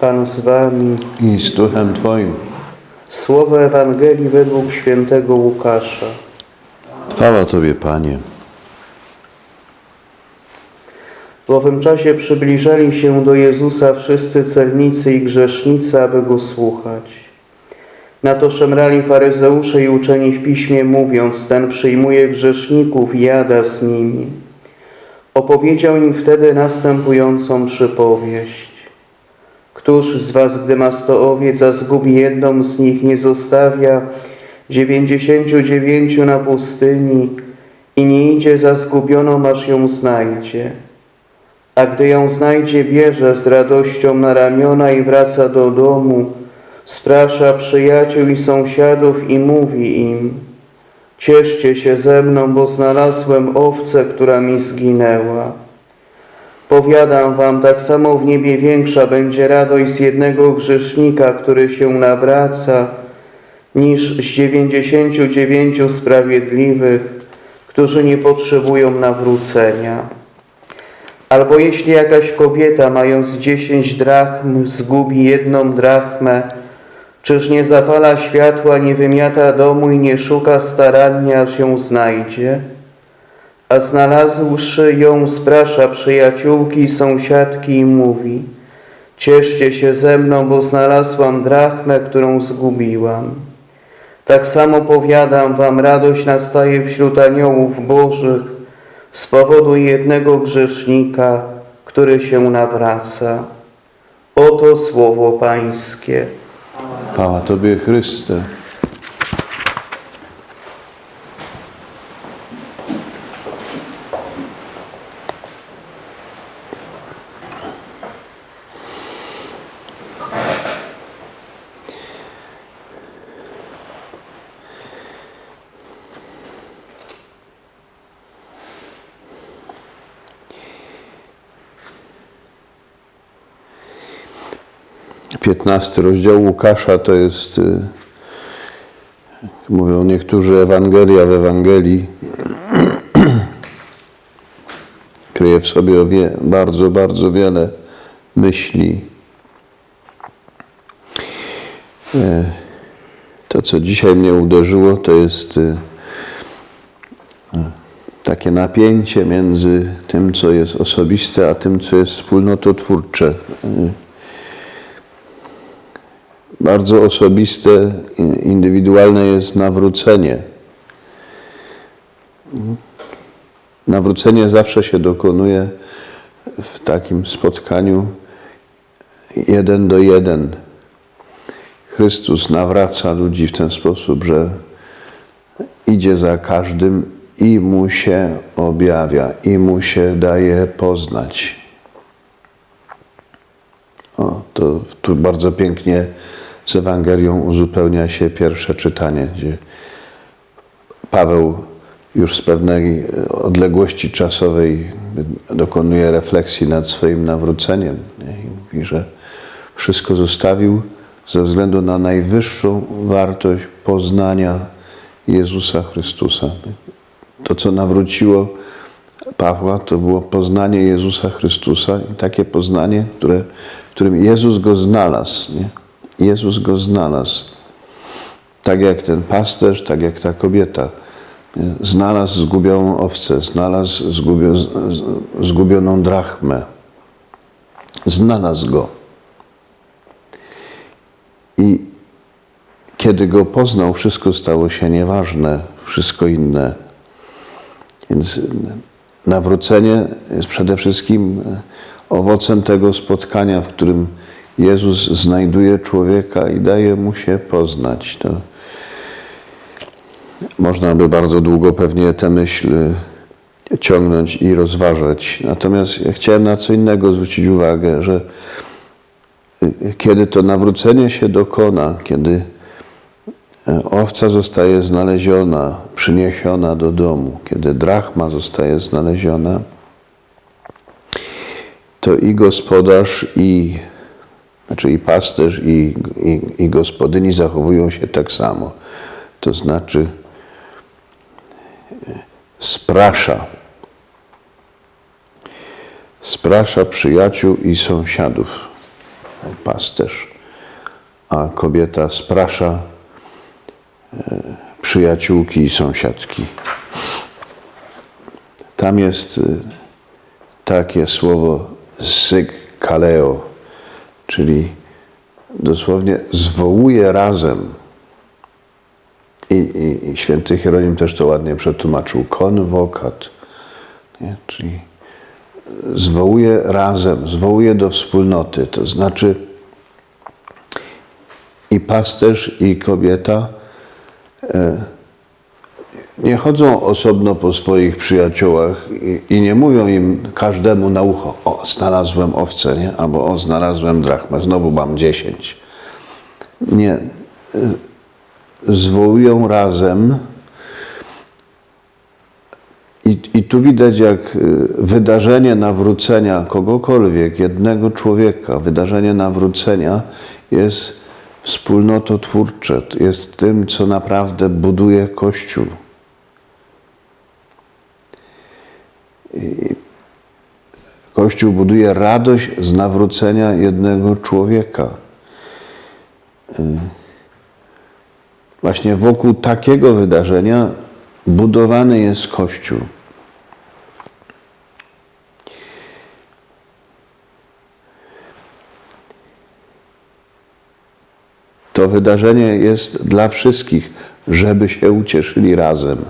Pan z wami. i z duchem Twoim. Słowo Ewangelii według świętego Łukasza. Chwała Tobie, Panie. W owym czasie przybliżali się do Jezusa wszyscy celnicy i grzesznicy, aby Go słuchać. Na to szemrali faryzeusze i uczeni w piśmie, mówiąc, ten przyjmuje grzeszników i jada z nimi. Opowiedział im wtedy następującą przypowieść. Któż z was, gdy ma sto owiec, a zgubi jedną z nich, nie zostawia dziewięćdziesięciu dziewięciu na pustyni i nie idzie za zgubioną, aż ją znajdzie? A gdy ją znajdzie, bierze z radością na ramiona i wraca do domu, sprasza przyjaciół i sąsiadów i mówi im, cieszcie się ze mną, bo znalazłem owcę, która mi zginęła. Powiadam wam, tak samo w niebie większa będzie radość z jednego grzesznika, który się nawraca, niż z dziewięćdziesięciu dziewięciu sprawiedliwych, którzy nie potrzebują nawrócenia. Albo jeśli jakaś kobieta, mając dziesięć drachm, zgubi jedną drachmę, czyż nie zapala światła, nie wymiata domu i nie szuka starannie, aż ją znajdzie? A znalazłszy ją, sprasza przyjaciółki i sąsiadki i mówi Cieszcie się ze mną, bo znalazłam drachmę, którą zgubiłam. Tak samo powiadam wam, radość nastaje wśród aniołów bożych, z powodu jednego grzesznika, który się nawraca. Oto słowo Pańskie. Chwała Tobie, Chryste. Piętnasty rozdział Łukasza to jest, y, mówią niektórzy, Ewangelia w Ewangelii. Kryje w sobie bardzo, bardzo wiele myśli. E, To, co dzisiaj mnie uderzyło, to jest y, takie napięcie między tym, co jest osobiste, a tym, co jest wspólnototwórcze. Bardzo osobiste, indywidualne jest nawrócenie. Nawrócenie zawsze się dokonuje w takim spotkaniu jeden do jeden. Chrystus nawraca ludzi w ten sposób, że idzie za każdym i mu się objawia, i mu się daje poznać. O, to tu bardzo pięknie z Ewangelią uzupełnia się pierwsze czytanie, gdzie Paweł już z pewnej odległości czasowej dokonuje refleksji nad swoim nawróceniem nie? i mówi, że wszystko zostawił ze względu na najwyższą wartość poznania Jezusa Chrystusa. To, co nawróciło Pawła, to było poznanie Jezusa Chrystusa i takie poznanie, które, w którym Jezus go znalazł. Nie? Jezus go znalazł. Tak jak ten pasterz, tak jak ta kobieta. Znalazł zgubioną owcę, znalazł zgubio, zgubioną drachmę. Znalazł go. I kiedy go poznał, wszystko stało się nieważne, wszystko inne. Więc nawrócenie jest przede wszystkim owocem tego spotkania, w którym Jezus znajduje człowieka i daje mu się poznać. To można by bardzo długo pewnie tę myśl ciągnąć i rozważać. Natomiast ja chciałem na co innego zwrócić uwagę, że kiedy to nawrócenie się dokona, kiedy owca zostaje znaleziona, przyniesiona do domu, kiedy drachma zostaje znaleziona, to i gospodarz, i, znaczy i pasterz, i, i, i gospodyni zachowują się tak samo. To znaczy sprasza. Sprasza przyjaciół i sąsiadów. pasterz, a kobieta sprasza e, przyjaciółki i sąsiadki. Tam jest y, takie słowo syk kaleo, czyli dosłownie zwołuje razem. I, i, I święty Hieronim też to ładnie przetłumaczył. Konwokat, nie? czyli zwołuje razem, zwołuje do wspólnoty. To znaczy i pasterz, i kobieta e, nie chodzą osobno po swoich przyjaciołach i, i nie mówią im każdemu na ucho, o, znalazłem owcę, nie? albo o, znalazłem drachmę, znowu mam dziesięć. Nie. Zwołują razem i, i tu widać, jak y, wydarzenie nawrócenia kogokolwiek, jednego człowieka, wydarzenie nawrócenia jest wspólnototwórcze, jest tym, co naprawdę buduje Kościół. Kościół buduje radość z nawrócenia jednego człowieka. Właśnie wokół takiego wydarzenia budowany jest Kościół. To wydarzenie jest dla wszystkich, żeby się ucieszyli razem.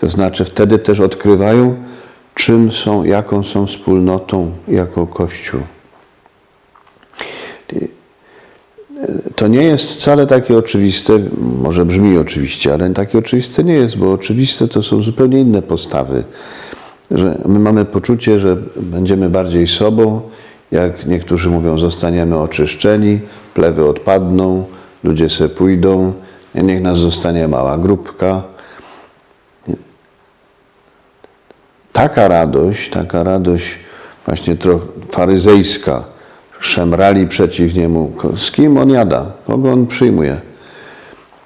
To znaczy wtedy też odkrywają, czym są, jaką są wspólnotą jako Kościół. To nie jest wcale takie oczywiste, może brzmi oczywiście, ale takie oczywiste nie jest, bo oczywiste to są zupełnie inne postawy. Że my mamy poczucie, że będziemy bardziej sobą, jak niektórzy mówią, zostaniemy oczyszczeni, plewy odpadną, ludzie se pójdą, niech nas zostanie mała grupka. Taka radość, taka radość właśnie trochę faryzejska, szemrali przeciw niemu. Z kim on jada? Kogo on przyjmuje?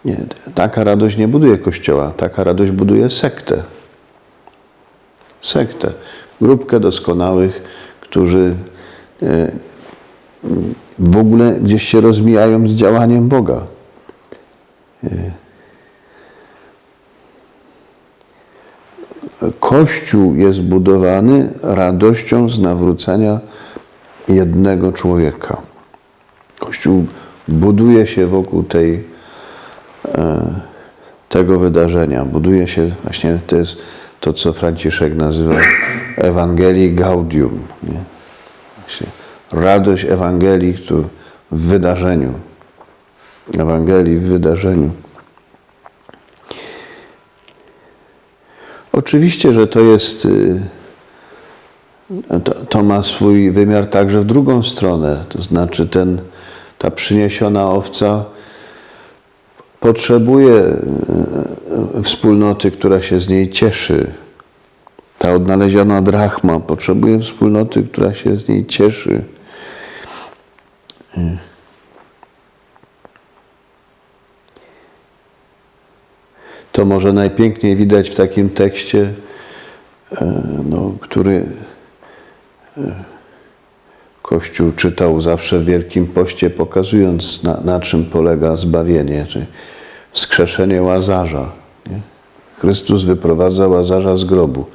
Nie, taka radość nie buduje kościoła, taka radość buduje sektę. Sektę. Grupkę doskonałych, którzy e, w ogóle gdzieś się rozmijają z działaniem Boga. Kościół jest budowany radością z nawrócenia jednego człowieka. Kościół buduje się wokół tej, e, tego wydarzenia. Buduje się właśnie, to jest to, co Franciszek nazywa Ewangelii Gaudium. Nie? Radość Ewangelii w wydarzeniu. Ewangelii w wydarzeniu. Oczywiście, że to jest, y, to, to ma swój wymiar także w drugą stronę. To znaczy ten, ta przyniesiona owca potrzebuje y, wspólnoty, która się z niej cieszy. Ta odnaleziona drachma potrzebuje wspólnoty, która się z niej cieszy. To może najpiękniej widać w takim tekście, e, no, który e, Kościół czytał zawsze w Wielkim Poście, pokazując na, na czym polega zbawienie, czyli wskrzeszenie Łazarza. Nie? Chrystus wyprowadza Łazarza z grobu.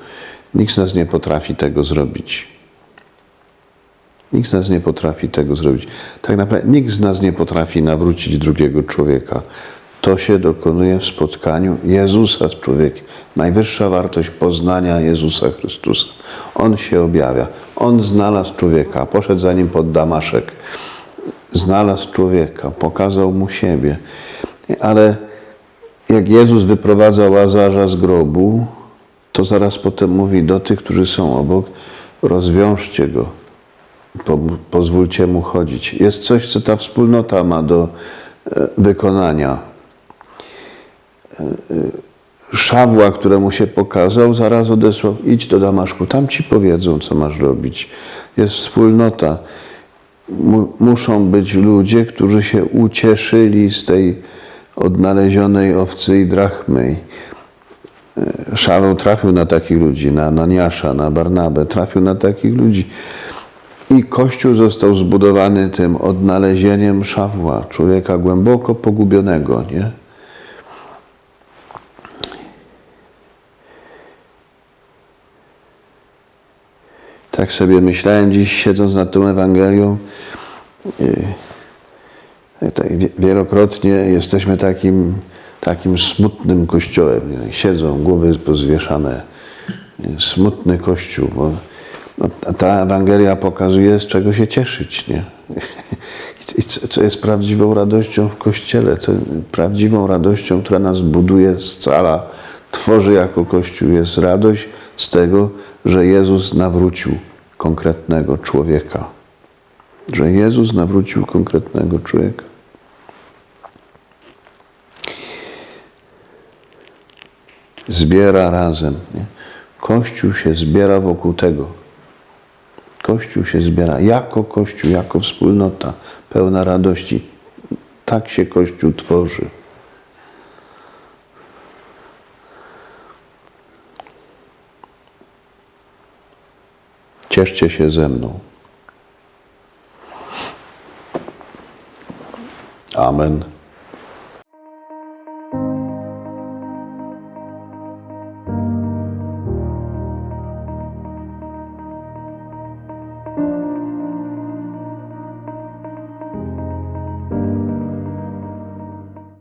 Nikt z nas nie potrafi tego zrobić. Nikt z nas nie potrafi tego zrobić. Tak naprawdę nikt z nas nie potrafi nawrócić drugiego człowieka. To się dokonuje w spotkaniu Jezusa z człowiekiem. Najwyższa wartość poznania Jezusa Chrystusa. On się objawia. On znalazł człowieka, poszedł za nim pod Damaszek. Znalazł człowieka, pokazał mu siebie. Ale jak Jezus wyprowadza Łazarza z grobu, to zaraz potem mówi do tych, którzy są obok, rozwiążcie go, po, pozwólcie mu chodzić. Jest coś, co ta wspólnota ma do e, wykonania. Szawła, któremu się pokazał, zaraz odesłał, idź do Damaszku, tam ci powiedzą, co masz robić. Jest wspólnota. Mu, muszą być ludzie, którzy się ucieszyli z tej odnalezionej owcy i drachmy. Szaweł trafił na takich ludzi, na Ananiasza, na Barnabę, trafił na takich ludzi. I Kościół został zbudowany tym odnalezieniem Szawła, człowieka głęboko pogubionego, nie? Tak sobie myślałem dziś, siedząc nad tą Ewangelią. wie- Wielokrotnie jesteśmy takim, takim smutnym kościołem. Siedzą, głowy pozwieszane. Smutny kościół, bo no, ta- Ewangelia pokazuje, z czego się cieszyć. Nie? I co- co jest prawdziwą radością w Kościele? To prawdziwą radością, która nas buduje, scala, tworzy jako Kościół, jest radość z tego, że Jezus nawrócił konkretnego człowieka. Że Jezus nawrócił konkretnego człowieka. Zbiera razem. Nie? Kościół się zbiera wokół tego. Kościół się zbiera jako Kościół, jako wspólnota pełna radości. Tak się Kościół tworzy. Cieszcie się ze mną. Amen.